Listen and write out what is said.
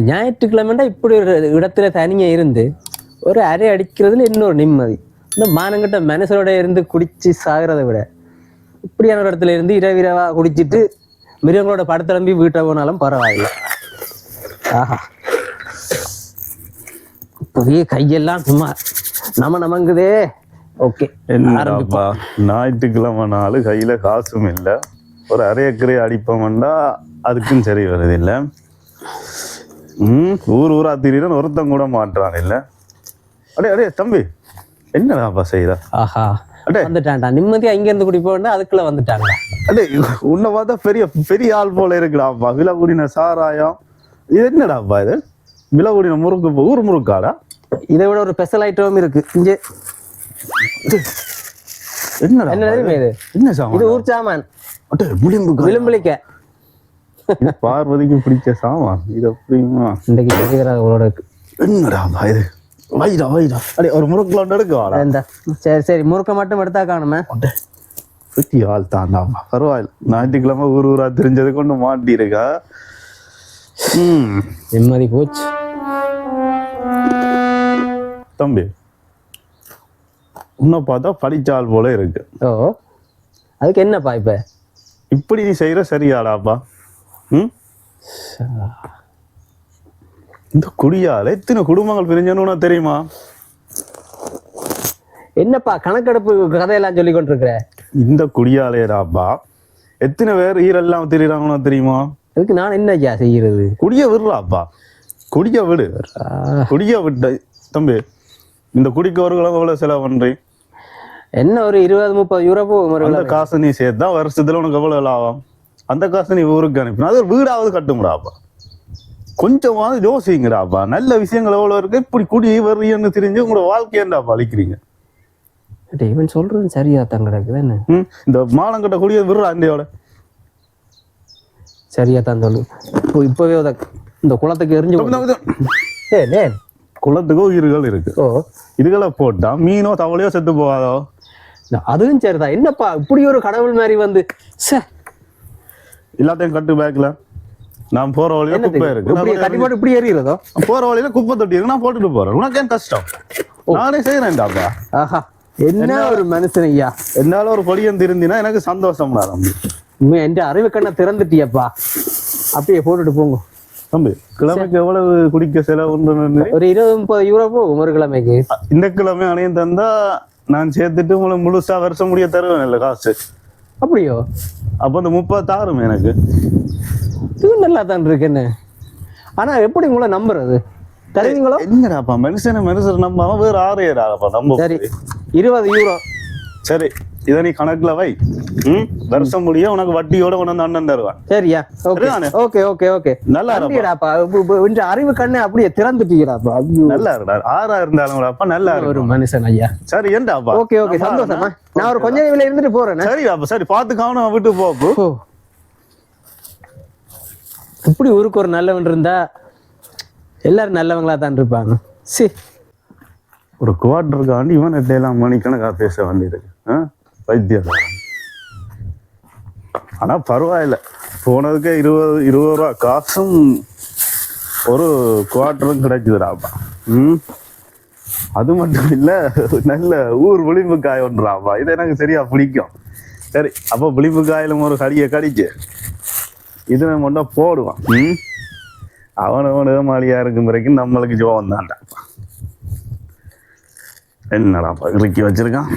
ஞாயிற்றுக்கிழமைண்டா இப்படி ஒரு இடத்துல தனியா இருந்து ஒரு அரை அடிக்கிறதுல இன்னொரு நிம்மதி. இந்த மானங்கிட்ட மனசோட இருந்து குடிச்சு சாகிறத விட இப்படியான ஒரு இடத்துல இருந்து இரவிரவா குடிச்சிட்டு மிருகங்களோட படத்திளம்பி வீட்டை போனாலும் பரவாயில்லை. ஆஹா. இப்பவே கையெல்லாம் சும்மா நம நமங்குதே. ஓகே ஞாயிற்றுக்கிழமை நாள் கையில காசும் இல்லை. ஒரு அரை ஏக்கரை அடிப்போம்னா அதுக்கும் சரி வருது இல்ல. ம் ஊர் ஊரா திடீர்னு ஒருத்தன் கூட மாட்டுறான் இல்ல? அடே அடே தம்பி என்னடாப்பா செய்யற ஆஹா அடே. வந்துட்டான்டா. நிம்மதியா இங்க இருந்து குடிப்போம்னா அதுக்குள்ள வந்துட்டாங்க அடே உன்னை பார்த்தா பெரிய பெரிய ஆள் போல இருக்குடாப்பா. விலகுடின சாராயம். இது என்னடாப்பா இது? விலகுடின முறுக்கு ஊர் முறுக்காடா? இதை விட ஒரு ஸ்பெஷல் ஐட்டம் இருக்கு. இங்க. என்னடா என்ன இது? என்ன இது சாமான் ஊர் சாமான். விளிம்பு விளிம்புலிக்க. பார்வதிக்கு பிடிச்ச சாமான்? இது அப்படியுமா இன்றைக்கு உங்களோட இருக்கு. என்னடா இது? வைடா வைடா அடே ஒரு முறுக்குல ஒன்று எடுக்க வாடா இந்த சரி சரி முறுக்க மட்டும் எடுத்தா காணுமே. சுத்தி ஆள் தாண்டாமா பரவாயில்ல. ஞாயிற்றுக்கிழமை ஊர் ஊரா தெரிஞ்சது கொண்டு மாட்டிருக்கா ம். நிம்மதி போச்சு. தம்பி உன்னை பார்த்தா படிச்ச ஆள் போல இருக்கு. ஓ அதுக்கு என்னப்பா இப்ப? இப்படி நீ செய்யற சரியாடாப்பா? இந்த குடியால எத்தனை குடும்பங்கள் பிரிஞ்சன்னு உனக்கு தெரியுமா? என்னப்பா கணக்கெடுப்பு கதையெல்லாம் சொல்லி கொண்டிருக்கிற? இந்த குடியாலேடாப்பா எத்தனை பேர் ஈரெல்லாம் திரியிறாங்க உனக்கு தெரியுமா? அதுக்கு நான் என்ன ஐயா செய்யறது குடிய விடுறாப்பா குடிய விடு. குடிய விட்ட தம்பி இந்த குடிக்கு ஒரு கிழமை எவ்வளவு செலவு பண்றீங்க என்ன ஒரு இருபது முப்பது யூரோ கிலோ. காசு நீ சேர்த்தா வருஷத்துல உனக்கு எவ்வளவு லாபம்? அந்த காசு நீ ஊருக்கு அனுப்பினா அது ஒரு வீடாவது கட்டும்டாப்பா கொஞ்சமாவது யோசிங்கடாப்பா. நல்ல விஷயங்கள் எவ்வளவு இருக்கு? இப்படி குடி வர்றீன்னு தெரிஞ்சு உங்களோட வாழ்க்கையண்டாப்பா அழிக்கிறீங்க? இவன் சொல்றது சரியா தான் கிடக்குது என்ன ம்? இந்த மானங்கட்ட குடிய விடுறா அண்டையோட சரியா தான் சொல்லு. இப்போ இப்பவே இந்த குளத்துக்கு எரிஞ்சு ஏய், டேய். குளத்துக்கு உயிர்கள் இருக்கு. ஓ. இதுகளை போட்டா மீனோ தவளையோ செத்து போகாதோ? அதுவும் சரிதான். என்னப்பா இப்படி ஒரு கடவுள் மாதிரி வந்து ச்சே, எல்லாத்தையும் கட்டு பேக்ல நான் போற வழியில? குப்பை இருக்கு. இப்படி நான் போற வழியில குப்பை தொட்டி இருக்கு. நான் போட்டுட்டு போறேன். உனக்கு ஏன் கஷ்டம்? நானே செய்யறேன்டாப்பா ஆஹா. என்ன ஒரு மனுஷன் ஐயா? என்னால ஒரு பொடியன் திருந்தினா எனக்கு சந்தோஷம் தம்பி. என் அறிவு கண்ணை திறந்துட்டியப்பா. அப்படியே போட்டுட்டு போங்க. தம்பி கிழமைக்கு எவ்வளவு குடிக்க செலவுன்னு ஒரு இருபது முப்பது யூரோ போகும் ஒரு கிழமைக்கு. இந்த கிழமை அணையும் தந்தா நான் சேர்த்துட்டு உங்களை முழுசா வருஷம் முடிய தருவேன் இல்ல காசு. அப்படியோ? அப்ப இந்த முப்பத்தாறும் எனக்கு. இது நல்லா தான் இருக்கு என்ன? ஆனா எப்படி உங்களை நம்புறது? தருவீங்களோ என்னடாப்பா மனுஷனை மனுஷன் நம்பாம வேற ஆறு ஏறாப்பா நம்ம சரி இருபது யூரோ சரி இதை நீ கணக்குல வை. ம்? வருஷம் முடிய உனக்கு வட்டியோட கொண்டு அண்ணன் தருவான். சரியா? ஓகே? ஓகே ஓகே நல்லா இருப்பா நன்றிடாப்பா இப்ப- இப்ப இந்த அறிவு கண்ணை அப்படியே திறந்துட்டீங்கடாப்பா ஐயோ. நல்லா இருக்கா ஆறா இருந்தாலும் நல்லா ஒரு மனுஷன் ஐயா. சரி ஏண்டாப்பா ஓகே ஓகே. சந்தோஷமா நான் ஒரு கொஞ்ச நேரம் இருந்துட்டு போறேன். சரி அப்ப சரி பார்த்து கவனம் விட்டு ஓ. இப்படி ஊருக்கு ஒரு நல்லவன் இருந்தா எல்லாரும் நல்லவங்களா தான் இருப்பாங்க. சி. ஒரு குவார்டருக்காண்டி இவன் எல்லாம் மணிக்கணக்கா பேச வேண்டியிருக்கு? வைத்தியக்காரன் ஆனா பரவாயில்ல. போனதுக்கு இருபது இருபது ரூபா காசும் ஒரு குவார்டரும் கிடைக்குதுடாப்பா ம்? அது மட்டும் இல்ல நல்ல ஊர் விளிம்பு காய் ஒன்றாப்பா இது எனக்கு சரியா பிடிக்கும். சரி அப்போ விளிம்பு காயிலும் ஒரு கடியை கடிச்சு. இது மட்டும் போடுவான். ம்? அவன் அவன் ஏமாளியா இருக்கும் வரைக்கும் நம்மளுக்கு ஜோகம் தான்டாப்பா என்னடாப்பா இறுக்கி வச்சிருக்கான்.